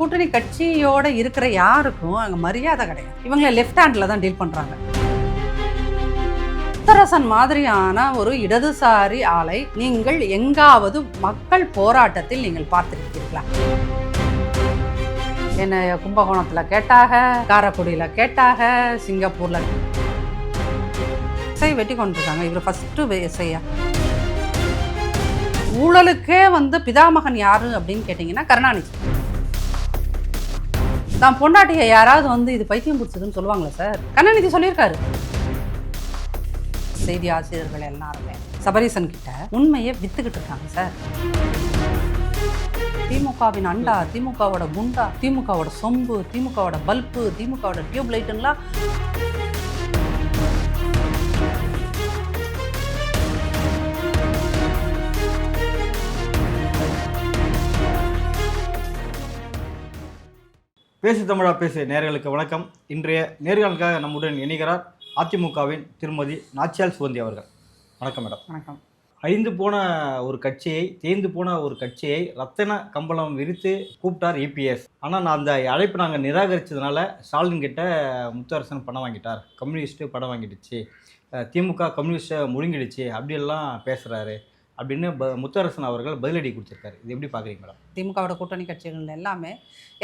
கூட்டணி கட்சியோட இருக்கிற யாருக்கும் அங்கே மரியாதை கிடையாது. இவங்களை லெஃப்ட் ஹேண்டில் தான் டீல் பண்ணுறாங்க முத்தரசன் மாதிரியான ஒரு இடதுசாரி ஆலை நீங்கள் எங்காவது மக்கள் போராட்டத்தில் நீங்கள் பார்த்திருக்கீர்களா? என்ன கும்பகோணத்தில் கேட்டாக காரைக்குடியில் கேட்டாக சிங்கப்பூரில் இசை வெட்டி கொண்டிருக்காங்க. இவர் ஃபஸ்ட்டு இசையா? ஊழலுக்கே வந்து பிதாமகன் யாரு அப்படின்னு கேட்டிங்கன்னா கருணாநிதி. தான் பொண்டாட்டியை யாராவது வந்து இது பைத்தியம் பிடிச்சதுன்னு சொல்லுவாங்களா சார்? கண்ணநிதி சொல்லியிருக்காரு. செய்தி ஆசிரியர்கள் எல்லாருமே சபரீசன் கிட்ட உண்மையை வித்துக்கிட்டு இருக்காங்க சார். திமுகவின் அண்டா திமுகவோட குண்டா திமுகவோட சொம்பு திமுகவோட பல்பு திமுகவோட டியூப் பேசு தமிழா பேசு நேர்களுக்கு வணக்கம். இன்றைய நேர்களுக்காக நம்முடன் இணைகிறார் அதிமுகவின் திருமதி நாச்சியால் சுகந்தி அவர்கள். வணக்கம் மேடம். வணக்கம். ஐந்து போன ஒரு கட்சியை தேய்ந்து போன ஒரு கட்சியை ரத்தன கம்பளம் விரித்து கூப்பிட்டார் இபிஎஸ் ஆனால் நான் அந்த அழைப்பு நாங்கள் நிராகரித்ததுனால ஸ்டாலின் கிட்ட முத்தரசன் பணம் வாங்கிட்டார். கம்யூனிஸ்ட்டு பணம் வாங்கிடுச்சு. திமுக கம்யூனிஸ்ட்டை முழுங்கிடுச்சு. அப்படியெல்லாம் பேசுகிறாரு அப்படின்னு ப முத்தரசன் அவர்கள் பதிலடி கொடுத்துருக்காரு. இது எப்படி பார்க்குறீங்க மேடம்? திமுகவோட கூட்டணி கட்சிகள் எல்லாமே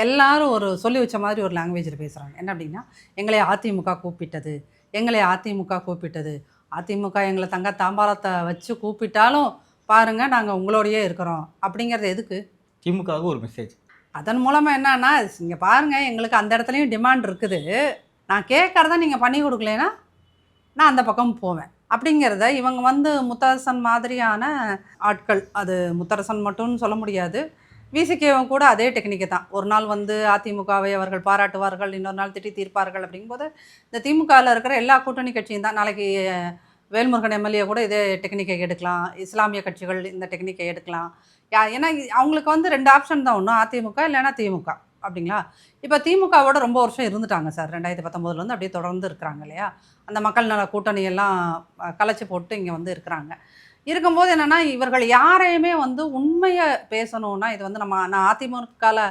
எல்லாரும் ஒரு சொல்லி வச்ச மாதிரி ஒரு லாங்குவேஜில் பேசுகிறாங்க என்ன அப்படின்னா எங்களை அதிமுக கூப்பிட்டது எங்களை அதிமுக கூப்பிட்டது. அதிமுக எங்களை தங்க தாம்பாளத்தை வச்சு கூப்பிட்டாலும் பாருங்க நாங்கள் உங்களோடையே இருக்கிறோம். அப்படிங்கிறது எதுக்கு? திமுகவுக்கு ஒரு மெசேஜ் அதன் மூலமாக என்னன்னா இங்கே பாருங்கள் எங்களுக்கு அந்த இடத்துலையும் டிமாண்ட் இருக்குது. நான் கேட்குறத நீங்கள் பண்ணி கொடுக்கலனா நான் அந்த பக்கம் போவேன். அப்படிங்கிறத இவங்க வந்து முத்தரசன் மாதிரியான ஆட்கள். அது முத்தரசன் மட்டும்னு சொல்ல முடியாது. விசிகேவும் கூட அதே டெக்னிக்கு தான். ஒரு நாள் வந்து அதிமுகவை அவர்கள் பாராட்டுவார்கள் இன்னொரு நாள் திட்டி தீர்ப்பார்கள் அப்படிங்கும்போது இந்த திமுகவில் இருக்கிற எல்லா கூட்டணி கட்சியும் தான். நாளைக்கு வேல்முருகன் எம்எல்ஏ கூட இதே டெக்னிக்கை எடுக்கலாம். இஸ்லாமிய கட்சிகள் இந்த டெக்னிக்கை எடுக்கலாம். யா ஏன்னா அவங்களுக்கு வந்து ரெண்டு ஆப்ஷன் தான். ஒன்று அதிமுக இல்லைன்னா திமுக. அப்படிங்களா? இப்போ திமுகவோட ரொம்ப வருஷம் இருந்துட்டாங்க சார். ரெண்டாயிரத்தி பத்தொம்போதுலேருந்து அப்படியே தொடர்ந்து இருக்கிறாங்க இல்லையா? அந்த மக்கள் நல கூட்டணியெல்லாம் கலைச்சி போட்டு இங்கே வந்து இருக்கிறாங்க. இருக்கும்போது என்னென்னா இவர்கள் யாரையுமே வந்து உண்மையை பேசணும்னா இது வந்து நம்ம நான் அதிமுகவில்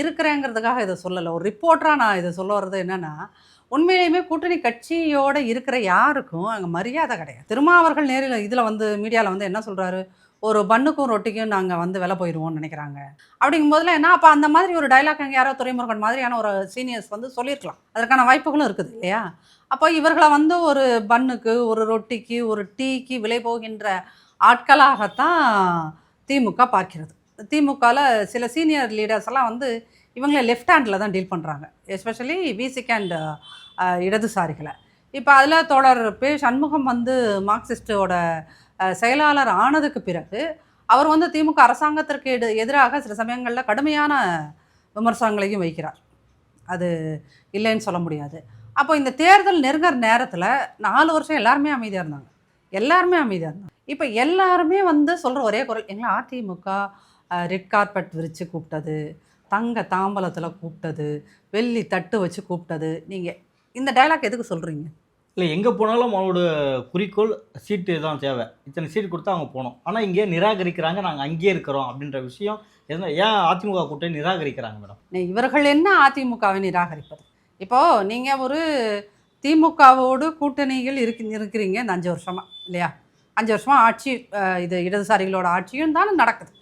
இருக்கிறேங்கிறதுக்காக இதை சொல்லலை. ஒரு ரிப்போர்ட்டராக நான் இதை சொல்ல வர்றது என்னென்னா உண்மையிலேயுமே கூட்டணி கட்சியோட இருக்கிற யாருக்கும் அங்கே மரியாதை கிடையாது. திருமாவர்கள் நேரில் இதில் வந்து மீடியாவில் வந்து என்ன சொல்கிறாரு ஒரு பண்ணுக்கும் ரொட்டிக்கும் நாங்கள் வந்து வில போயிடுவோம்னு நினைக்கிறாங்க. அப்படிங்கும்போதுல என்ன? அப்போ அந்த மாதிரி ஒரு டைலாக் அங்கே யாரோ துறைமுருகன் மாதிரியான ஒரு சீனியர்ஸ் வந்து சொல்லியிருக்கலாம். அதற்கான வாய்ப்புகளும் இருக்குது இல்லையா? அப்போ இவர்களை வந்து ஒரு பன்னுக்கு ஒரு ரொட்டிக்கு ஒரு டீக்கு விலை போகின்ற ஆட்களாகத்தான் திமுக பார்க்கிறது. திமுகவில் சில சீனியர் லீடர்ஸ் எல்லாம் வந்து இவங்களை லெஃப்ட் ஹேண்டில் தான் டீல் பண்ணுறாங்க எஸ்பெஷலி விசிக் அண்ட் இடதுசாரிகளை. இப்போ அதில் தொடர் பே சண்முகம் வந்து மார்க்சிஸ்டோட செயலாளர் ஆனதுக்கு பிறகு அவர் வந்து திமுக அரசாங்கத்திற்கு எடு எதிராக சில சமயங்களில் கடுமையான விமர்சனங்களையும் வைக்கிறார். அது இல்லைன்னு சொல்ல முடியாது. அப்போ இந்த தேர்தல் நெருங்குற நேரத்தில் நாலு வருஷம் எல்லாருமே அமைதியாக இருந்தாங்க. எல்லாருமே அமைதியாக இருந்தாங்க. இப்போ எல்லாருமே வந்து சொல்கிற ஒரே குரல் எங்களை அதிமுக ரெட் கார்பெட் விரித்து கூப்பிட்டது தங்க தாம்பலத்தில் கூப்பிட்டது வெள்ளி தட்டு வச்சு கூப்பிட்டது. நீங்கள் இந்த டைலாக் எதுக்கு சொல்கிறீங்க இல்லை எங்கே போனாலும் அவனோட குறிக்கோள் சீட்டு தான் தேவை. இத்தனை சீட்டு கொடுத்தா அவங்க போனோம் ஆனால் இங்கே நிராகரிக்கிறாங்க. நாங்கள் அங்கேயே இருக்கிறோம் அப்படின்ற விஷயம் என்ன ஏன் அதிமுக கூட்டணி நிராகரிக்கிறாங்க மேடம்? இவர்கள் என்ன அதிமுகவை நிராகரிப்பது? இப்போது நீங்கள் ஒரு திமுகவோடு கூட்டணிகள் இருக்கு இருக்கிறீங்க இந்த அஞ்சு வருஷமாக இல்லையா? அஞ்சு வருஷமாக ஆட்சி இது இடதுசாரிகளோட ஆட்சியும் தானே நடக்குது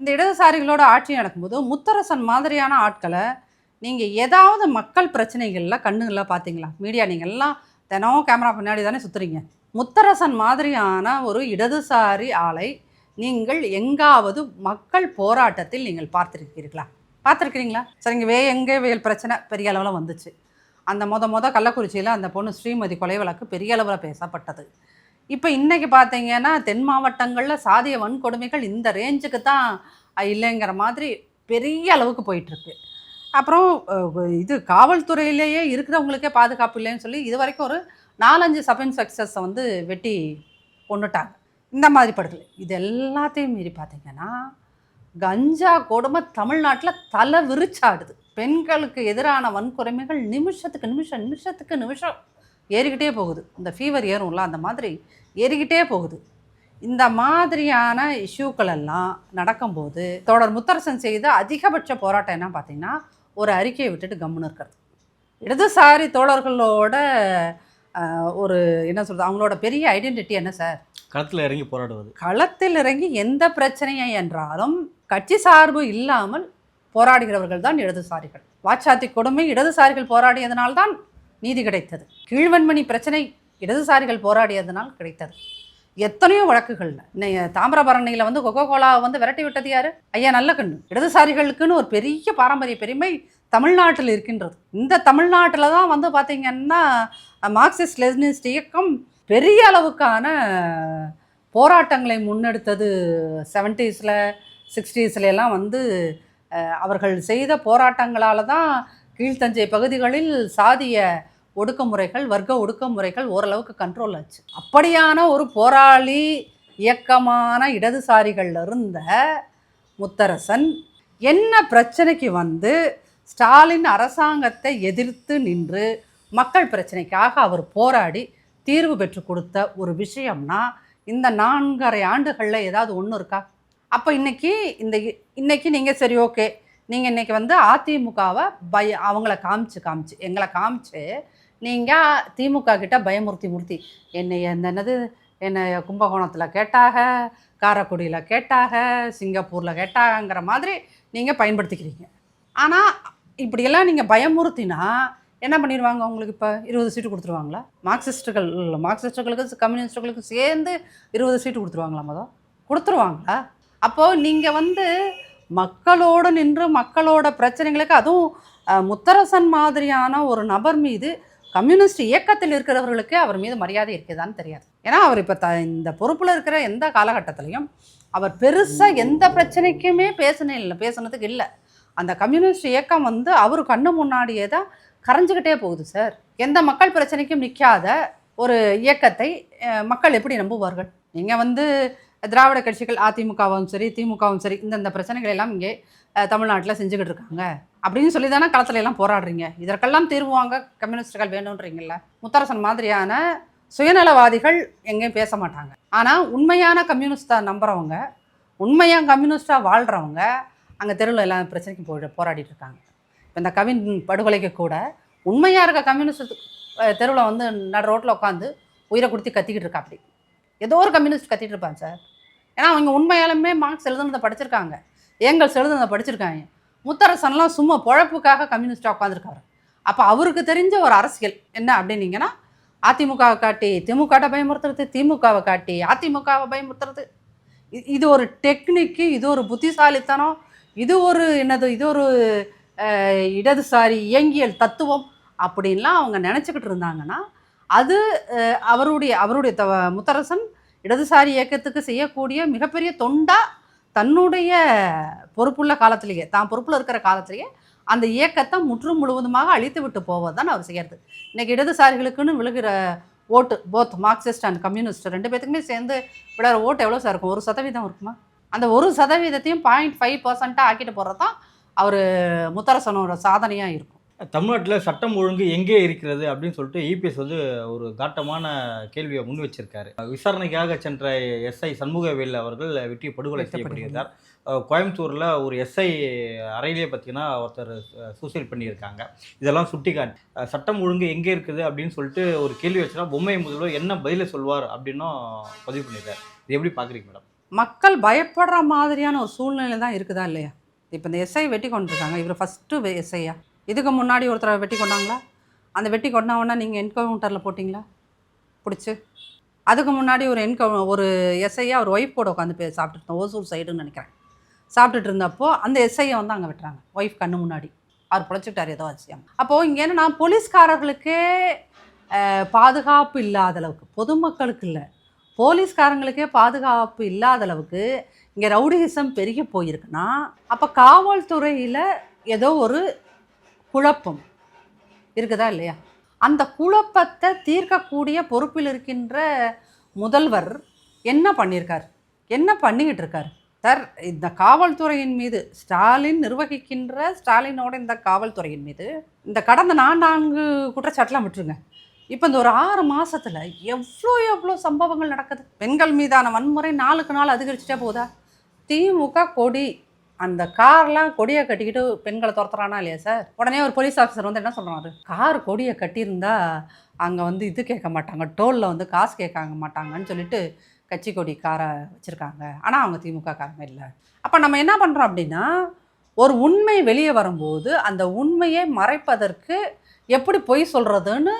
இந்த இடதுசாரிகளோட ஆட்சி நடக்கும்போது முத்தரசன் மாதிரியான ஆட்களை நீங்கள் ஏதாவது மக்கள் பிரச்சனைகளில் கண்ணுங்களில் பார்த்தீங்களா மீடியா நீங்கள் எல்லாம் தினம் கேமரா பின்னாடி தானே சுற்றுறீங்க முத்தரசன் மாதிரியான ஒரு இடதுசாரி ஆலை நீங்கள் எங்காவது மக்கள் போராட்டத்தில் நீங்கள் பார்த்திருக்கிறீர்களா? பார்த்துருக்கிறீங்களா? சரிங்க வே எங்கே வேல் பிரச்சனை பெரிய அளவில் வந்துச்சு. அந்த மொத மொத கள்ளக்குறிச்சியில் அந்த பொண்ணு ஸ்ரீமதி கொலை வழக்கு பெரிய அளவில் பேசப்பட்டது. இப்போ இன்றைக்கி பார்த்தீங்கன்னா தென் மாவட்டங்களில் சாதிய வன்கொடுமைகள் இந்த ரேஞ்சுக்கு தான் இல்லைங்கிற மாதிரி பெரிய அளவுக்கு போயிட்டுருக்கு அப்புறம் இது காவல்துறையிலேயே இருக்கிறவங்களுக்கே பாதுகாப்பு இல்லைன்னு சொல்லி இது வரைக்கும் ஒரு நாலஞ்சு சப் இன்ஸ்பெக்டர்ஸை வந்து வெட்டி கொண்டுட்டாங்க இந்த மாதிரி படத்தில் இது எல்லாத்தையும் மீறி பார்த்தீங்கன்னா கஞ்சா கொடுமை தமிழ்நாட்டில் தலை விரிச்சாடுது. பெண்களுக்கு எதிரான வன்கொடுமைகள் நிமிஷத்துக்கு நிமிஷம் நிமிஷத்துக்கு நிமிஷம் ஏறிக்கிட்டே போகுது. இந்த ஃபீவர் ஏறும்ல அந்த மாதிரி ஏறிக்கிட்டே போகுது. இந்த மாதிரியான இஷ்யூக்கள் எல்லாம் நடக்கும்போது தொடர் முத்தரசன் செய்த அதிகபட்ச போராட்டம் என்ன பார்த்தீங்கன்னா ஒரு அறிக்கையை விட்டுட்டு கம்முன்னு இருக்கிறது. இடதுசாரி தோழர்களோட ஒரு என்ன சொல்கிறது அவங்களோட பெரிய ஐடென்டிட்டி என்ன சார் களத்தில் இறங்கி போராடுவது. களத்தில் இறங்கி எந்த பிரச்சனையை என்றாலும் கட்சி சார்பு இல்லாமல் போராடுகிறவர்கள் தான் இடதுசாரிகள். வாச்சாத்தி கொடுமை இடதுசாரிகள் போராடியதனால்தான் நீதி கிடைத்தது. கீழ்வன்மணி பிரச்சனை இடதுசாரிகள் போராடியதனால் கிடைத்தது. எத்தனையோ வழக்குகளில். இன்னைய தாமிரபரணியில் வந்து கொக்கோ கோலாவை வந்து விரட்டி விட்டது யார்? ஐயா நல்ல கண்ணு இடதுசாரிகளுக்குன்னு ஒரு பெரிய பாரம்பரிய பெருமை தமிழ்நாட்டில் இருக்கின்றது. இந்த தமிழ்நாட்டில் தான் வந்து பார்த்திங்கன்னா மார்க்சிஸ்ட் லெஸ்னிஸ்ட் இயக்கம் பெரிய அளவுக்கான போராட்டங்களை முன்னெடுத்தது செவன்ட்டீஸில் சிக்ஸ்டீஸ்ல எல்லாம் வந்து அவர்கள் செய்த போராட்டங்களால் தான் கீழ்த்தஞ்சை பகுதிகளில் சாதிய ஒடுக்குமுறைகள் வர்க்க ஒடுக்குமுறைகள் ஓரளவுக்கு கண்ட்ரோல் ஆச்சு. அப்படியான ஒரு போராளி இயக்கமான இடதுசாரிகள் இருந்த முத்தரசன் என்ன பிரச்சனைக்கு வந்து ஸ்டாலின் அரசாங்கத்தை எதிர்த்து நின்று மக்கள் பிரச்சனைக்காக அவர் போராடி தீர்வு பெற்று கொடுத்த ஒரு விஷயம்னா இந்த நான்கரை ஆண்டுகளில் ஏதாவது ஒன்று இருக்கா? அப்போ இன்றைக்கி இந்த இன்னைக்கு நீங்கள் சரி ஓகே. நீங்கள் இன்றைக்கி வந்து அதிமுகவை பய அவங்கள காமிச்சு காமிச்சு எங்களை காமிச்சு நீங்கள் திமுக கிட்ட பயமுறுத்தி முறுத்தி என்னை என்னென்னது என்னது என்னை கும்பகோணத்தில் கேட்டாக காரைக்குடியில் கேட்டாக சிங்கப்பூரில் கேட்டாகங்கிற மாதிரி நீங்கள் பயன்படுத்திக்கிறீங்க. ஆனால் இப்படியெல்லாம் நீங்கள் பயமுறுத்தினா என்ன பண்ணிடுவாங்க உங்களுக்கு இப்போ? இருபது சீட்டு கொடுத்துருவாங்களா? மார்க்சிஸ்டுகள் மார்க்சிஸ்டுகளுக்கு கம்யூனிஸ்டுகளுக்கு சேர்ந்து இருபது சீட்டு கொடுத்துருவாங்களா மொதல் கொடுத்துருவாங்களா? அப்போது நீங்கள் வந்து மக்களோடு நின்று மக்களோட பிரச்சனைகளுக்கு அதுவும் முத்தரசன் மாதிரியான ஒரு நபர் மீது கம்யூனிஸ்ட் இயக்கத்தில் இருக்கிறவர்களுக்கு அவர் மீது மரியாதை இருக்குதான்னு தெரியாது. ஏன்னா அவர் இப்போ த இந்த பொறுப்பில் இருக்கிற எந்த காலகட்டத்திலையும் அவர் பெருசாக எந்த பிரச்சனைக்குமே பேசினே இல்லை பேசுனதுக்கு இல்லை. அந்த கம்யூனிஸ்ட் இயக்கம் வந்து அவர் கண்ணு முன்னாடியே தான் கரைஞ்சிக்கிட்டே போகுது சார். எந்த மக்கள் பிரச்சனைக்கும் நிற்காத ஒரு இயக்கத்தை மக்கள் எப்படி நம்புவார்கள்? நீங்கள் வந்து திராவிட கட்சிகள் அதிமுகவும் சரி திமுகவும் சரி இந்தந்த பிரச்சனைகள் எல்லாம் இங்கே தமிழ்நாட்டில் செஞ்சுக்கிட்டு இருக்காங்க. அப்படின்னு சொல்லி தானே களத்துல எல்லாம் போராடுறீங்க? இதற்கெல்லாம் தீர்வு வாங்க கம்யூனிஸ்டுகள் வேணுன்றீங்கல்ல முத்தரசன் மாதிரியான சுயநலவாதிகள் எங்கேயும் பேச மாட்டாங்க. ஆனால் உண்மையான கம்யூனிஸ்டாக நம்புறவங்க உண்மையாக கம்யூனிஸ்டாக வாழ்கிறவங்க அங்கே தெருவில் எல்லாம் பிரச்சனைக்கும் போய் போராடிட்டு இருக்காங்க. இப்போ இந்த கவின் படுகொலைக்கு கூட உண்மையாக இருக்க கம்யூனிஸ்ட் தெருவில் வந்து நட ரோட்டில் உட்காந்து உயிரை கொடுத்து கத்திக்கிட்டு இருக்கா அப்படி. ஏதோ ஒரு கம்யூனிஸ்ட் கத்திட்டு இருப்பான் சார். ஏன்னா அவங்க உண்மையாலுமே மார்க்ஸ் எழுதுனதை படிச்சிருக்காங்க. ஏங்கல்ஸ் எழுதுனதை படிச்சிருக்காங்க. முத்தரசன்லாம் சும்மா பொழப்புக்காக கம்யூனிஸ்டாக உட்காந்துருக்காரு அப்போ அவருக்கு தெரிஞ்ச ஒரு அரசியல் என்ன அப்படின்னீங்கன்னா அதிமுகவை காட்டி திமுகவை பயமுறுத்துறது திமுகவை காட்டி அதிமுகவை பயமுறுத்துறது. இது ஒரு டெக்னிக்கு இது ஒரு புத்திசாலித்தனம் இது ஒரு என்னது இது ஒரு இடதுசாரி இயங்கியல் தத்துவம் அப்படின்லாம் அவங்க நினச்சிக்கிட்டு இருந்தாங்கன்னா அது அவருடைய அவருடைய த முத்தரசன் இடதுசாரி இயக்கத்துக்கு செய்யக்கூடிய மிகப்பெரிய தொண்டாக தன்னுடைய பொறுப்புள்ள காலத்திலேயே தான் பொறுப்பில் இருக்கிற காலத்திலேயே அந்த இயக்கத்தை முற்றும் முழுவதுமாக அழித்து விட்டு போவது தான் அவர் செய்யறது. இன்றைக்கி இடதுசாரிகளுக்குன்னு விழுகிற ஓட்டு போத் மார்க்சிஸ்ட் அண்ட் கம்யூனிஸ்ட் ரெண்டு பேத்துக்குமே சேர்ந்து விளையாட ஓட்டு எவ்வளோ சார் இருக்கும்? ஒரு சதவீதம் இருக்குமா? அந்த ஒரு சதவீதத்தையும் பாயிண்ட் ஃபைவ் பர்சண்ட்டாக ஆக்கிட்டு போகிறது தான் அவர் முத்தரசனோட சாதனையாக இருக்கும். தமிழ்நாட்டில் சட்டம் ஒழுங்கு எங்கே இருக்கிறது அப்படின்னு சொல்லிட்டு இபிஎஸ் வந்து ஒரு காட்டமான கேள்வியை முன் வச்சிருக்காரு. விசாரணைக்காக சென்ற எஸ்ஐ சண்முகவேல் அவர்கள் வெட்டி படுகொலை செய்யப்படுகிறார் கோயம்புத்தூரில் ஒரு எஸ்ஐ அறையிலே பார்த்தீங்கன்னா ஒருத்தர் சூசைட் பண்ணியிருக்காங்க. இதெல்லாம் சுட்டி காட்டி சட்டம் ஒழுங்கு எங்கே இருக்குது அப்படின்னு சொல்லிட்டு ஒரு கேள்வி வச்சுனா பொம்மை முதல்வர் என்ன பதிலை சொல்வார் அப்படின்னும் பதிவு பண்ணியிருக்காரு. இது எப்படி பார்க்குறீங்க மேடம்? மக்கள் பயப்படுற மாதிரியான ஒரு சூழ்நிலை தான் இருக்குதா இல்லையா? இப்போ இந்த எஸ்ஐ வெட்டி கொண்டிருக்காங்க. இவர் ஃபஸ்ட்டு எஸ்ஐயா இதுக்கு முன்னாடி ஒருத்தரை வெட்டி கொண்டாங்களா? அந்த வெட்டி கொண்டாவனா நீங்கள் என்கவுண்டரில் போட்டிங்களா? பிடிச்சி. அதுக்கு முன்னாடி ஒரு என்கவு ஒரு எஸ்ஐயா அவர் ஒய்ஃப் கூட உட்காந்து போய் சாப்பிட்டுருந்தோம் ஓசூர் சைடுன்னு நினைக்கிறேன். சாப்பிட்டுட்டு இருந்தப்போ அந்த எஸ்ஐயை வந்து அங்கே வெட்டுறாங்க. ஒய்ஃப் கண்ணு முன்னாடி. அவர் பிழைச்சிட்டார் ஏதோ ஆச்சு அப்போது இங்கே என்னன்னா போலீஸ்காரர்களுக்கே பாதுகாப்பு இல்லாத அளவுக்கு பொதுமக்களுக்கு இல்லை. போலீஸ்காரங்களுக்கே பாதுகாப்பு இல்லாத அளவுக்கு இங்கே ரவுடிசம் பெருகி போயிருக்குன்னா அப்போ காவல்துறையில் ஏதோ ஒரு குழப்பம் இருக்குதா இல்லையா? அந்த குழப்பத்தை தீர்க்கக்கூடிய பொறுப்பில் இருக்கின்ற முதல்வர் என்ன பண்ணியிருக்கார் என்ன பண்ணிக்கிட்டு இருக்கார்? சார் இந்த காவல்துறையின் மீது ஸ்டாலின் நிர்வகிக்கின்ற ஸ்டாலினோட இந்த காவல்துறையின் மீது இந்த கடந்த நான்கு குற்றச்சாட்டுலாம் விட்டுருங்க. இப்போ இந்த ஒரு ஆறு மாதத்தில் எவ்வளோ எவ்வளோ சம்பவங்கள் நடக்குது? பெண்கள் மீதான வன்முறை நாளுக்கு நாள் அதிகரிச்சுட்டே போதா திமுக கொடி அந்த கார்லாம் கொடியை கட்டிக்கிட்டு பெண்களை துரத்துறானா இல்லையா சார்? உடனே ஒரு போலீஸ் ஆஃபீஸர் வந்து என்ன சொல்கிறாரு கார் கொடியை கட்டியிருந்தா அங்கே வந்து இது கேட்க மாட்டாங்க டோலில் வந்து காசு கேட்க மாட்டாங்கன்னு சொல்லிட்டு கட்சி கொடி காரை வச்சுருக்காங்க. ஆனால் அவங்க திமுக காரங்க இல்லை. அப்போ நம்ம என்ன பண்ணுறோம் அப்படின்னா ஒரு உண்மை வெளியே வரும்போது அந்த உண்மையை மறைப்பதற்கு எப்படி பொய் சொல்கிறதுன்னு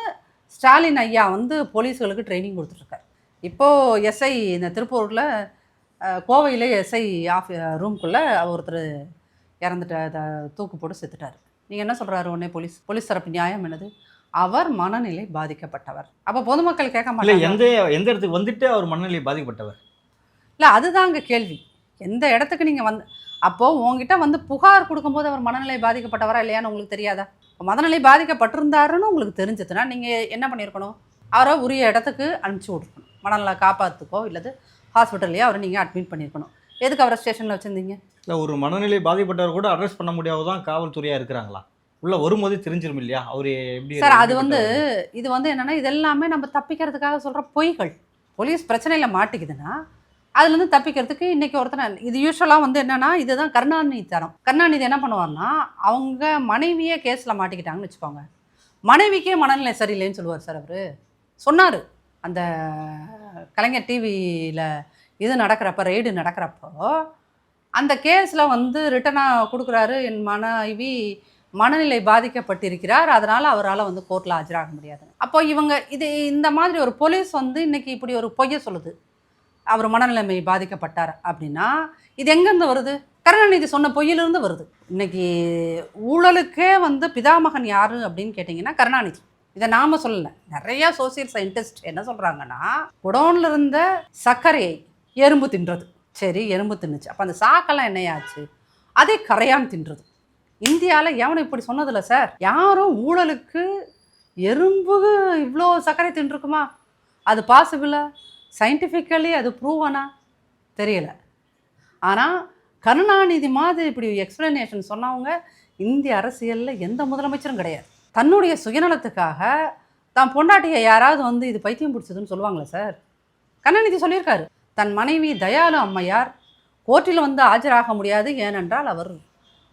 ஸ்டாலின் ஐயா வந்து போலீஸ்களுக்கு ட்ரைனிங் கொடுத்துட்ருக்கார் இப்போது எஸ்ஐ இந்த திருப்பூரில் கோவையில் எஸ்ஐ ஆஃப் ரூம்குள்ளே ஒருத்தர் இறந்துட்ட தூக்கு போட்டு செத்துட்டார். நீங்கள் என்ன சொல்கிறாரு உடனே போலீஸ்? போலீஸ் தரப்பு நியாயம் என்னது? அவர் மனநிலை பாதிக்கப்பட்டவர். அப்போ பொதுமக்கள் கேட்க மாட்டாங்க எந்த எந்த இடத்துக்கு வந்துட்டு அவர் மனநிலை பாதிக்கப்பட்டவர்? இல்லை அதுதாங்க கேள்வி. எந்த இடத்துக்கு நீங்கள் வந்து அப்போது உங்ககிட்ட வந்து புகார் கொடுக்கும்போது அவர் மனநிலை பாதிக்கப்பட்டவரா இல்லையான்னு உங்களுக்கு தெரியாதா? மனநிலை பாதிக்கப்பட்டிருந்தாருன்னு உங்களுக்கு தெரிஞ்சதுன்னா நீங்கள் என்ன பண்ணியிருக்கணும்? அவரை உரிய இடத்துக்கு அனுப்பிச்சி விட்ருக்கணும் மனநல காப்பாற்றுக்கோ இல்லது ஹாஸ்பிட்டல்லையோ அவரை நீங்கள் அட்மிட் பண்ணியிருக்கணும் எதுக்கு அவரை ஸ்டேஷனில் வச்சுருந்தீங்க? இல்லை ஒரு மனநிலை பாதிப்பட்டவர் கூட அரெஸ்ட் பண்ண முடியாததான் காவல்துறையாக இருக்கிறாங்களா? உள்ள வரும்போதே தெரிஞ்சிரும் இல்லையா? அவர் எப்படி சார் அது வந்து இது வந்து என்னன்னா இது எல்லாமே நம்ம தப்பிக்கிறதுக்காக சொல்கிற பொய்கள். போலீஸ் பிரச்சனையில் மாட்டிக்குதுன்னா அதுலேருந்து தப்பிக்கிறதுக்கு இன்னைக்கு ஒருத்தர் இது யூஸ்வலாக வந்து என்னன்னா இதுதான் கருணாநிதி தரம். கருணாநிதி என்ன பண்ணுவார்னா அவங்க மனைவியே கேஸில் மாட்டிக்கிட்டாங்கன்னு வச்சுக்கோங்க. மனைவிக்கே மனநிலை சரியில்லைன்னு சொல்லுவார் சார் அவர். சொன்னார். அந்த கலைஞர் டிவியில் இது நடக்கிறப்ப ரெய்டு நடக்கிறப்போ அந்த கேஸில் வந்து ரிட்டனாக கொடுக்குறாரு என் மனைவி. மனநிலை பாதிக்கப்பட்டிருக்கிறார். அதனால் அவரால் வந்து கோர்ட்டில் ஆஜராக முடியாது. அப்போ இவங்க இது இந்த மாதிரி ஒரு போலீஸ் வந்து இன்றைக்கி இப்படி ஒரு பொய்யை சொல்லுது. அவர் மனநிலைமை பாதிக்கப்பட்டார் அப்படின்னா இது எங்கேருந்து வருது? கருணாநிதி சொன்ன பொய்யிலிருந்து வருது. இன்றைக்கி ஊழலுக்கே வந்து பிதாமகன் யார் அப்படின்னு கேட்டிங்கன்னா கருணாநிதி. இதை நாம சொல்லலை. நிறைய சோசியல் சயின்டிஸ்ட் என்ன சொல்கிறாங்கன்னா குடோன்ல இருந்த சர்க்கரையை எறும்பு தின்றது. சரி எறும்பு தின்னுச்சு. அப்போ அந்த சாக்கெல்லாம் என்னையாச்சு? அதே கரையான் தின்றது. இந்தியாவில் எவனும் இப்படி சொன்னதில்ல சார் யாரும் ஊழலுக்கு எறும்பு இவ்வளோ சர்க்கரை தின்றுருக்குமா? அது பாசிபிளா சயின்டிஃபிக்கலி அது ப்ரூவானா தெரியல. ஆனால் கருணாநிதி மாதிரி இப்படி எக்ஸ்பிளனேஷன் சொன்னவங்க இந்திய அரசியலில் எந்த முதலமைச்சரும் கிடையாது. தன்னுடைய சுயநலத்துக்காக தான் பொண்டாட்டியை யாராவது வந்து இது பைத்தியம் பிடிச்சதுன்னு சொல்லுவாங்களே சார்? கருணாநிதி சொல்லியிருக்காரு. தன் மனைவி தயாலு அம்மையார் கோர்ட்டில் வந்து ஆஜராக முடியாது ஏனென்றால் அவர்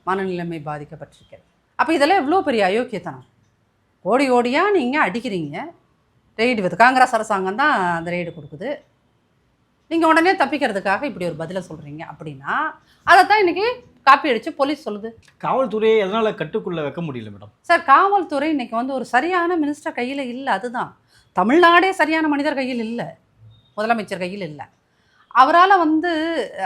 மனநிலைமை பாதிக்கப்பட்டிருக்கிறார் அப்போ இதெல்லாம் எவ்வளோ பெரிய அயோக்கியத்தனம்? ஓடி ஓடியாக நீங்கள் அடிக்கிறீங்க? ரெய்டு வித் காங்கிரஸ் அரசாங்கம் தான் அந்த ரெய்டு கொடுக்குது. நீங்கள் உடனே தப்பிக்கிறதுக்காக இப்படி ஒரு பதிலை சொல்கிறீங்க அப்படின்னா அதைத்தான் இன்றைக்கி காப்பி அடித்து போலீஸ் சொல்லுது. காவல்துறையை எதனால கட்டுக்குள்ள வைக்க முடியல மேடம்? சார் காவல்துறை இன்னைக்கு வந்து ஒரு சரியான மினிஸ்டர் கையில் இல்லை அதுதான். தமிழ்நாடே சரியான மனிதர் கையில் இல்லை. முதலமைச்சர் கையில் இல்லை. அவரால் வந்து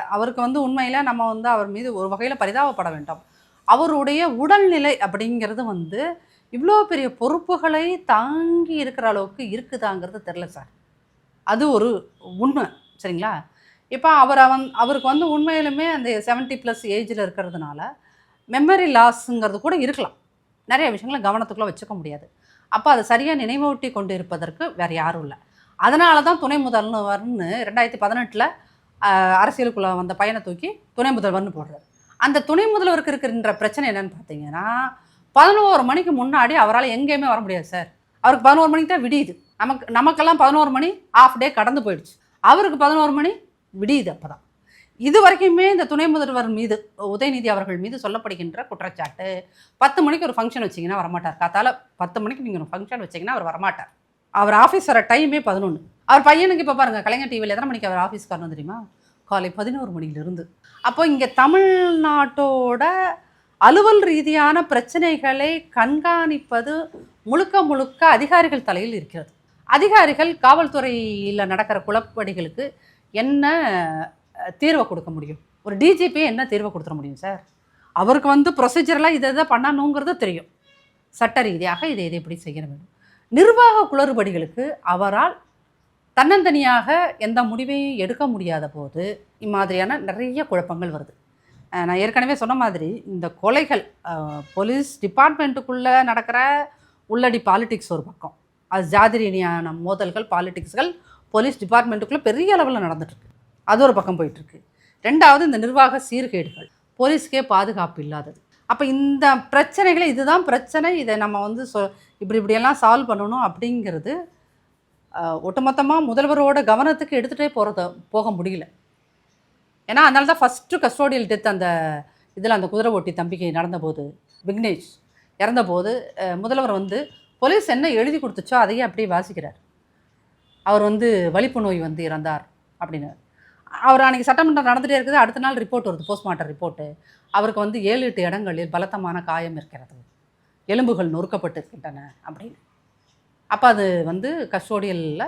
அவருக்கு வந்து உண்மையில் நம்ம வந்து அவர் மீது ஒரு வகையில் பரிதாபப்பட வேண்டாம். அவருடைய உடல்நிலை அப்படிங்கிறது வந்து இவ்வளோ பெரிய பொறுப்புகளை தாங்கி இருக்கிற அளவுக்கு இருக்குதாங்கிறது தெரில சார். அது ஒரு உண்மை சரிங்களா? இப்போ அவர் அவன் அவருக்கு வந்து உண்மையிலுமே அந்த 70 ப்ளஸ் ஏஜில் இருக்கிறதுனால மெமரி லாஸுங்கிறது கூட இருக்கலாம். நிறைய விஷயங்களை கவனத்துக்குள்ளே வச்சுக்க முடியாது. அப்போ அதை சரியாக நினைவூட்டி கொண்டு இருப்பதற்கு வேறு யாரும் இல்லை. அதனால தான் துணை முதல்வர்னு ரெண்டாயிரத்தி பதினெட்டில் அரசியலுக்குள்ளே வந்த பையனை தூக்கி துணை முதல்வர்னு போடுறாரு. அந்த துணை முதல்வருக்கு இருக்கின்ற பிரச்சனை என்னன்னு பார்த்தீங்கன்னா பதினோரு மணிக்கு முன்னாடி அவரால் எங்கேயுமே வர முடியாது சார். அவருக்கு பதினோரு மணிக்கு தான் விடியுது. நமக்கு நமக்கெல்லாம் பதினோரு மணி ஆஃப் டே கடந்து போயிடுச்சு. அவருக்கு பதினோரு மணி விடியுது அப்போ தான் இது வரைக்குமே இந்த துணை முதல்வர் மீது உதயநிதி அவர்கள் மீது சொல்லப்படுகின்ற குற்றச்சாட்டு பத்து மணிக்கு ஒரு ஃபங்க்ஷன் வச்சிங்கன்னா வரமாட்டார். காத்தால் பத்து மணிக்கு நீங்கள் ஒரு ஃபங்க்ஷன் வச்சிங்கன்னா அவர் வரமாட்டார். அவர் ஆஃபீஸ் வர டைமே பதினொன்று அவர் பையனுக்கு இப்போ பாருங்கள் கலைஞர் டிவியில் எத்தனை மணிக்கு அவர் ஆஃபீஸ்க்கு வரணும் தெரியுமா? காலை பதினோரு மணியிலிருந்து. அப்போ இங்கே தமிழ்நாட்டோட அலுவல் ரீதியான பிரச்சனைகளை கண்காணிப்பது முழுக்க முழுக்க அதிகாரிகள் தலையில் இருக்கிறது. அதிகாரிகள் காவல்துறையில் நடக்கிற குழப்படிகளுக்கு என்ன தீர்வை கொடுக்க முடியும்? ஒரு டிஜிபி என்ன தீர்வை கொடுத்துட முடியும் சார் அவருக்கு வந்து ப்ரொசீஜரெலாம் இதை இதை பண்ணணுங்கிறது தெரியும். சட்ட ரீதியாக இதை இதை இப்படி செய்ய வேண்டும். நிர்வாக குளறுபடிகளுக்கு அவரால் தன்னந்தனியாக எந்த முடிவையும் எடுக்க முடியாத போது இம்மாதிரியான நிறைய குழப்பங்கள் வருது. நான் ஏற்கனவே சொன்ன மாதிரி இந்த கொலைகள் போலீஸ் டிபார்ட்மெண்ட்டுக்குள்ளே நடக்கிற உள்ளடி பாலிடிக்ஸ் ஒரு பக்கம். அது ஜாதிரீனியான மோதல்கள் பாலிடிக்ஸ்கள் போலீஸ் டிபார்ட்மெண்ட்டுக்குள்ளே பெரிய அளவில் நடந்துட்டுருக்கு. அது ஒரு பக்கம் போயிட்டுருக்கு. ரெண்டாவது இந்த நிர்வாக சீர்கேடுகள். போலீஸ்க்கே பாதுகாப்பு இல்லாதது. அப்போ இந்த பிரச்சனைகளை இதுதான் பிரச்சனை. இதை நம்ம வந்து சொ இப்படி இப்படியெல்லாம் சால்வ் பண்ணணும் அப்படிங்கிறது ஒட்டுமொத்தமாக முதல்வரோட கவனத்துக்கு எடுத்துகிட்டே போகிறத போக முடியல. ஏன்னா அதனால தான் ஃபஸ்ட்டு கஸ்டோடியல் டெத் அந்த இதில் அந்த குதிரை ஓட்டி தம்பிக்கு நடந்தபோது விக்னேஷ் இறந்தபோது முதல்வர் வந்து போலீஸ் என்ன எழுதி கொடுத்துச்சோ அதையே அப்படியே வாசிக்கிறார். அவர் வந்து வலிப்பு நோய் வந்து இறந்தார் அப்படின்னு அவர் அன்றைக்கி சட்டமன்றம் நடந்துகிட்டே இருக்குது. அடுத்த நாள் ரிப்போர்ட் வருது போஸ்ட்மார்ட்டம் ரிப்போர்ட்டு அவருக்கு வந்து ஏழு எட்டு இடங்களில் பலத்தமான காயம் இருக்கிறது. எலும்புகள் நொறுக்கப்பட்டிருக்கின்றன அப்படின்னு. அப்போ அது வந்து கஸ்டோடியலில்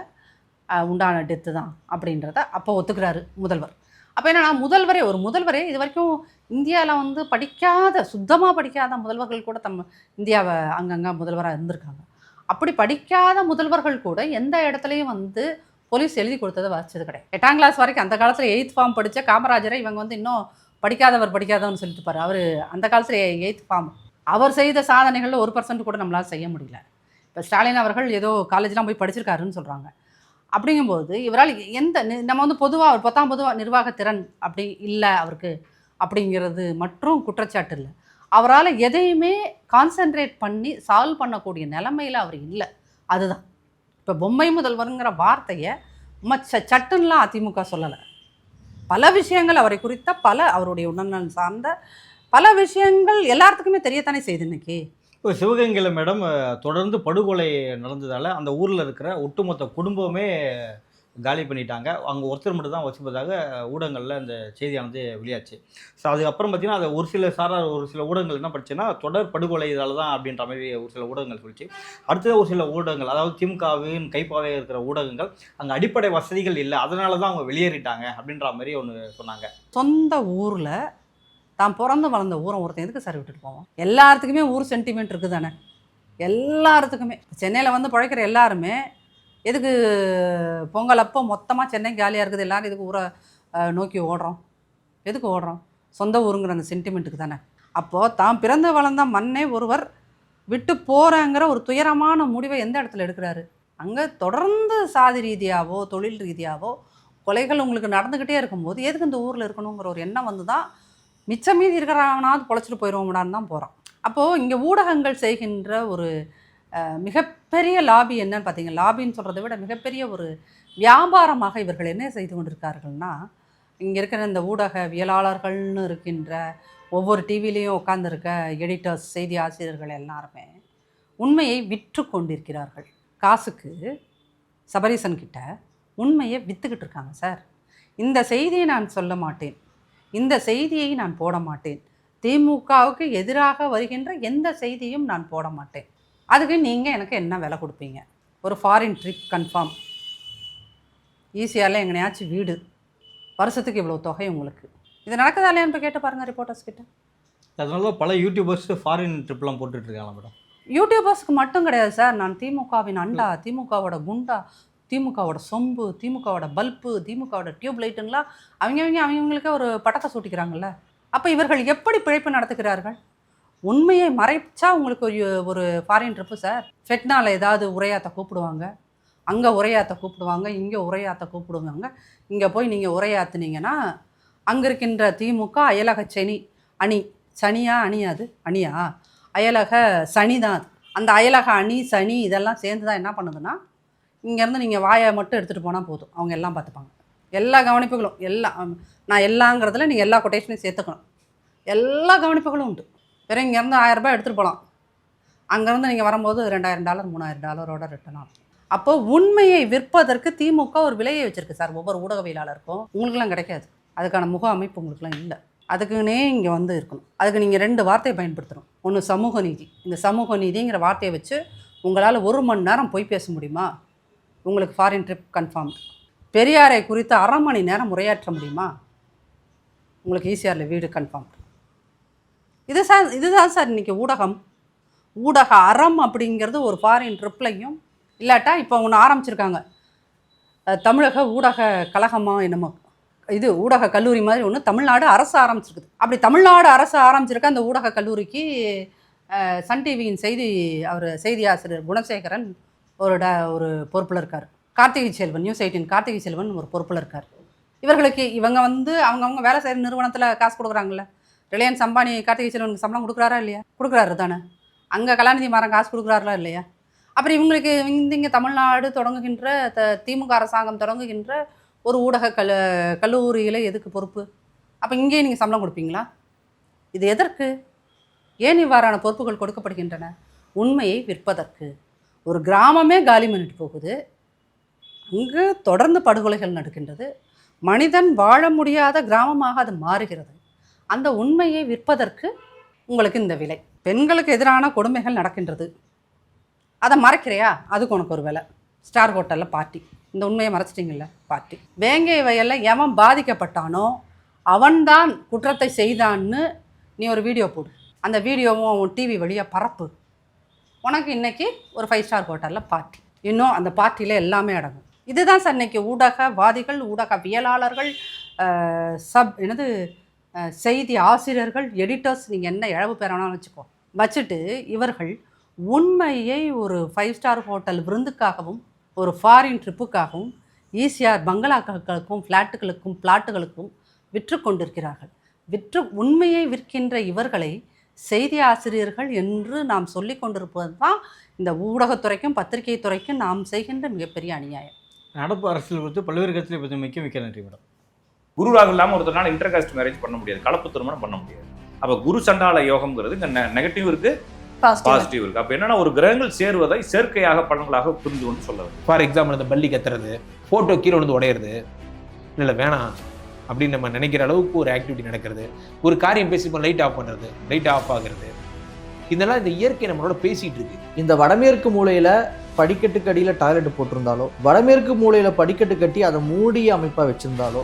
உண்டான டெத்து தான் அப்படின்றத அப்போ ஒத்துக்கிறாரு முதல்வர். அப்போ என்னன்னா முதல்வரே ஒரு முதல்வரே இது வரைக்கும் இந்தியாவில் வந்து படிக்காத சுத்தமாக படிக்காத முதல்வர்கள் கூட தம் இந்தியாவை அங்கங்கே முதல்வராக இருந்திருக்காங்க. அப்படி படிக்காத முதல்வர்கள் கூட எந்த இடத்துலையும் வந்து போலீஸ் எழுதி கொடுத்ததை வாசிச்சது கிடையாது. எட்டாம் கிளாஸ் வரைக்கும் அந்த காலத்தில் எயித் ஃபார்ம் படித்த காமராஜரை இவங்க வந்து இன்னும் படிக்காதவர் படிக்காதவன்னு சொல்லிட்டு பாரு அவர் அந்த காலத்தில் எயித் ஃபார்ம் அவர் செய்த சாதனைகளில் ஒரு பர்சன்ட் கூட நம்மளால் செய்ய முடியல. இப்போ ஸ்டாலின் அவர்கள் ஏதோ காலேஜ்லாம் போய் படிச்சிருக்காருன்னு சொல்கிறாங்க அப்படிங்கும்போது இவரால் எந்த நம்ம வந்து பொதுவாக ஒரு பத்தாம் பொதுவாக நிர்வாகத்திறன் அப்படி இல்லை அவருக்கு அப்படிங்கிறது மற்றும் குற்றச்சாட்டு இல்லை. அவரால் எதையுமே கான்சென்ட்ரேட் பண்ணி சால்வ் பண்ணக்கூடிய நிலமையில் அவர் இல்லை. அதுதான். இப்போ பொம்மை முதல்வருங்கிற வார்த்தையை மச்ச சட்டுன்னெலாம் அதிமுக சொல்லலை. பல விஷயங்கள் அவரை குறித்த பல அவருடைய உடல்நலன் சார்ந்த பல விஷயங்கள் எல்லாத்துக்குமே தெரியத்தானே செய்யுது இன்னைக்கு? இப்போ சிவகங்கையில் மேடம் தொடர்ந்து படுகொலை நடந்ததால் அந்த ஊரில் இருக்கிற ஒட்டுமொத்த குடும்பமே காலி பண்ணிட்டாங்க. அங்கே ஒருத்தர் மட்டும் தான் வசிப்பதாக ஊடகங்களில் அந்த செய்தியானது வெளியாச்சு. ஸோ அதுக்கப்புறம் பார்த்தீங்கன்னா அதை ஒரு சில சாரார் ஒரு சில ஊடகங்கள் என்ன படிச்சுன்னா தொடர் படுகொலை இதால் தான் அப்படின்ற மாதிரி ஒரு சில ஊடகங்கள் சொல்லிச்சு. அடுத்தது ஒரு சில ஊடகங்கள் அதாவது திமுகவின் கைப்பாவே இருக்கிற ஊடகங்கள் அங்கே அடிப்படை வசதிகள் இல்லை அதனால தான் அவங்க வெளியேறிட்டாங்க அப்படின்ற மாதிரி ஒன்று சொன்னாங்க. சொந்த ஊரில் தான் பிறந்து வளர்ந்த ஊரம் ஒருத்தன் எதுக்கு சார் விட்டுட்டு போவோம் எல்லாத்துக்குமே ஊர் சென்டிமெண்ட் இருக்குது தானே எல்லாத்துக்குமே. சென்னையில் வந்து பிழைக்கிற எல்லாருமே எதுக்கு பொங்கல் அப்போ மொத்தமாக சென்னை காலியாக இருக்குது எல்லோரும் எதுக்கு ஊரை நோக்கி ஓடுறோம்? எதுக்கு ஓடுறோம்? சொந்த ஊருங்கிற அந்த சென்டிமெண்ட்டுக்கு தானே. அப்போது தான் பிறந்து வளர்ந்த மண்ணை ஒருவர் விட்டு போகிறேங்கிற ஒரு துயரமான முடிவை எந்த இடத்துல எடுக்கிறாரு? அங்கே தொடர்ந்து சாதி ரீதியாவோ தொழில் ரீதியாவோ கொலைகள் உங்களுக்கு நடந்துக்கிட்டே இருக்கும்போது எதுக்கு இந்த ஊரில் இருக்கணுங்கிற ஒரு எண்ணம் வந்து தான் மிச்சம் மீதி இருக்கிறவனாவது பொழைச்சிட்டு போயிடுவோம்டான்னு தான் போகிறான் அப்போது இங்கே ஊடகங்கள் செய்கின்ற ஒரு மிக மிகப்பெரிய லாபி என்னன்னு பார்த்தீங்க. லாபின்னு சொல்கிறத விட மிகப்பெரிய ஒரு வியாபாரமாக இவர்கள் என்ன செய்து கொண்டிருக்கார்கள்னா இங்கே இருக்கிற இந்த ஊடகவியலாளர்கள்னு இருக்கின்ற ஒவ்வொரு டிவிலையும் உட்காந்துருக்க எடிட்டர்ஸ் செய்தி ஆசிரியர்கள் எல்லாருமே உண்மையை விற்று கொண்டிருக்கிறார்கள். காசுக்கு சபரீசன் கிட்ட உண்மையை விற்றுக்கிட்டு இருக்காங்க சார். இந்த செய்தியை நான் சொல்ல மாட்டேன். இந்த செய்தியை நான் போட மாட்டேன். திமுகவுக்கு எதிராக வருகின்ற எந்த செய்தியும் நான் போட மாட்டேன். அதுக்கு நீங்கள் எனக்கு என்ன விலை கொடுப்பீங்க? ஒரு ஃபாரின் ட்ரிப் கன்ஃபார்ம் ஈஸியால் எங்கனையாச்சும் வீடு. வருஷத்துக்கு இவ்வளோ தொகை உங்களுக்கு. இது நடக்குதா இல்லையான்னு போய் கேட்டு பாருங்கள் ரிப்போர்ட்டர்ஸ் கிட்ட. அதனால தான் பல யூடியூபர்ஸ் ஃபாரின் ட்ரிப்லாம் போட்டுட்டு இருக்காங்க மேடம். யூடியூபர்ஸ்க்கு மட்டும் கிடையாது சார். நான் திமுகவின் அண்டா திமுகவோட குண்டா திமுகவோட சொம்பு திமுகவோட பல்பு திமுகவோட டியூப் லைட்டுங்களா அவங்கவங்க அவங்கவுங்களுக்கே ஒரு பட்டத்தை சூட்டிக்கிறாங்கல்ல. அப்போ இவர்கள் எப்படி பிழைப்பு நடத்துகிறார்கள்? உண்மையை மறைச்சா உங்களுக்கு ஒரு ஒரு ஃபாரின் ட்ரிப்பு சார் ஃபெட்னால் ஏதாவது உரையாத்த கூப்பிடுவாங்க. அங்கே உரையாத்த கூப்பிடுவாங்க. இங்கே உரையாத்த கூப்பிடுவாங்க. இங்கே போய் நீங்கள் உரையாத்துனீங்கன்னா அங்கே இருக்கின்ற திமுக அயலக சனி அணி சனியா அணி அது? அணியா? அயலக சனி தான் அது. அந்த அயலக அணி சனி இதெல்லாம் சேர்ந்து தான் என்ன பண்ணுதுன்னா இங்கேருந்து நீங்கள் வாயை மட்டும் எடுத்துகிட்டு போனால் போதும். அவங்க எல்லாம் பார்த்துப்பாங்க. எல்லா கவனிப்புகளும் எல்லாம் நான் எல்லாங்கிறதுல நீங்கள் எல்லா கொட்டேஷனையும் சேர்த்துக்கணும். எல்லா கவனிப்புகளும் உண்டு. வெறும் இங்கேருந்து ஆயரரூபா எடுத்துகிட்டு போகலாம் அங்கேருந்து நீங்கள் வரும்போது ரெண்டாயிரம் டாலர் மூணாயிரம் டாலரோட ரிட்டர்ன் ஆகும். அப்போ உண்மையை விற்பதற்கு திமுக ஒரு விலையை வச்சுருக்கு சார். ஒவ்வொரு ஊடகவியலாளருக்கும் உங்களுக்குலாம் கிடைக்காது. அதுக்கான முக அமைப்பு உங்களுக்குலாம் இல்லை. அதுக்குன்னே இங்கே வந்து இருக்கணும். அதுக்கு நீங்கள் ரெண்டு வார்த்தையை பயன்படுத்தணும். ஒன்று சமூக நீதி. இந்த சமூக நீதிங்கிற வார்த்தையை வச்சு உங்களால் ஒரு மணி நேரம் போய் பேச முடியுமா? உங்களுக்கு ஃபாரின் ட்ரிப் கன்ஃபார்ம் பெரியாரை குறித்து அரை மணி நேரம் உரையாற்ற முடியுமா? உங்களுக்கு ஈஸியாரில் வீடு கன்ஃபார்ம் இது சார் இதுதான் சார் இன்றைக்கி ஊடகம். ஊடக அறம் அப்படிங்கிறது ஒரு ஃபாரின் ட்ரிப்லையும் இல்லாட்டா இப்போ ஒன்று ஆரம்பிச்சிருக்காங்க. தமிழக ஊடக கழகமாக என்னமோ இது ஊடக கல்லூரி மாதிரி ஒன்று தமிழ்நாடு அரசு ஆரம்பிச்சிருக்குது. அப்படி தமிழ்நாடு அரசு ஆரம்பிச்சிருக்க அந்த ஊடக கல்லூரிக்கு சன் டிவியின் செய்தி அவர் செய்தி ஆசிரியர் குணசேகரன் ஒரு ட ஒரு பொறுப்பில் இருக்கார். கார்த்திகை செல்வன் நியூஸ் எயிட்டின் கார்த்திகை செல்வன் ஒரு பொறுப்பில் இருக்கார். இவர்களுக்கு இவங்க வந்து அவங்கவுங்க வேலை செய்கிற நிறுவனத்தில் காசு கொடுக்குறாங்களே ரிலையன்ஸ் அம்பானி கார்த்திகை செல்வனுக்கு சம்பளம் கொடுக்குறாரா இல்லையா? கொடுக்குறாரு தானே. அங்கே கலாநிதி மாறன் காசு கொடுக்குறாரா இல்லையா? அப்புறம் இவங்களுக்கு இந்த இங்கே தமிழ்நாடு தொடங்குகின்ற த திமுக அரசாங்கம் தொடங்குகின்ற ஒரு ஊடக கல் கல்லூரியில் எதுக்கு பொறுப்பு? அப்போ இங்கேயே நீங்கள் சம்பளம் கொடுப்பீங்களா? இது எதற்கு? ஏன் இவ்வாறான பொறுப்புகள் கொடுக்கப்படுகின்றன? உண்மையை விற்பதற்கு. ஒரு கிராமமே காலி பண்ணிட்டு போகுது. அங்கு தொடர்ந்து படுகொலைகள் நடக்கின்றது. மனிதன் வாழ முடியாத கிராமமாக அது மாறுகிறது. அந்த உண்மையை விற்பதற்கு உங்களுக்கு இந்த விலை. பெண்களுக்கு எதிரான கொடுமைகள் நடக்கின்றது. அதை மறைக்கிறியா? அதுக்கு உனக்கு ஒரு விலை. ஸ்டார் ஹோட்டலில் பார்ட்டி இந்த உண்மையை மறைச்சிட்டிங்கல்ல பார்ட்டி வேங்கை வயலில் எவன் பாதிக்கப்பட்டானோ அவன்தான் குற்றத்தை செய்தான்னு நீ ஒரு வீடியோ போடு. அந்த வீடியோவும் உன் டிவி வழியாக பரப்பு. உனக்கு இன்றைக்கி ஒரு ஃபைவ் ஸ்டார் ஹோட்டலில் பார்ட்டி இன்னும் அந்த பார்ட்டியில் எல்லாமே அடங்கும். இதுதான் சார் இன்னைக்கு ஊடகவாதிகள் ஊடகவியலாளர்கள் சப் என்னது செய்தி ஆசிரியர்கள் எடிட்டர்ஸ் நீங்கள் என்ன இழவு பெறணும்னு வச்சுக்கோ. வச்சுட்டு இவர்கள் உண்மையை ஒரு ஃபைவ் ஸ்டார் ஹோட்டல் விருந்துக்காகவும் ஒரு ஃபாரின் ட்ரிப்புக்காகவும் ஈசிஆர் பங்களாக்களுக்கும் ஃப்ளாட்டுகளுக்கும் பிளாட்டுகளுக்கும் விற்று கொண்டிருக்கிறார்கள். விற்று உண்மையை விற்கின்ற இவர்களை செய்தி ஆசிரியர்கள் என்று நாம் சொல்லி கொண்டிருப்பது தான் இந்த ஊடகத்துறைக்கும் பத்திரிகை துறைக்கும் நாம் செய்கின்ற மிகப்பெரிய அநியாயம். நடப்பு அரசியல் குறித்து பல்வேறு கருத்தில் பற்றி மிக்க மிக்க நன்றி மேடம். குரு ராகு இல்லாமல் ஒருத்தனால இன்டர் காஸ்ட் மேரேஜ் பண்ண முடியாது. கலப்பு திருமணம் பண்ண முடியாது. அப்ப குரு சண்டால யோகம்ங்கிறது நெகட்டிவ் இருக்கு பாசிட்டிவ் இருக்கு. அப்ப என்னன்னா ஒரு கிரகங்கள் சேருவதை சேர்க்கையாக பலன்களாக புரிந்து கொண்டு சொல்ல ஃபார் எக்ஸாம்பிள் இந்த பள்ளி கத்துறது ஃபோட்டோ கீழே வந்து உடையிறது. இல்லை இல்லை வேணாம். அப்படின்னு நம்ம நினைக்கிற அளவுக்கு ஒரு ஆக்டிவிட்டி நடக்கிறது. ஒரு காரியம் பேசி லைட் ஆஃப் பண்ணுறது லைட் ஆஃப் ஆகுறது. இதெல்லாம் இந்த இயற்கை நம்மளோட பேசிட்டு இருக்கு. இந்த வடமேற்கு மூலையில படிக்கட்டுக்கு அடியில் டாய்லெட் போட்டிருந்தாலோ வடமேற்கு மூலையில படிக்கட்டு கட்டி அதை மூடிய அமைப்பா வச்சிருந்தாலோ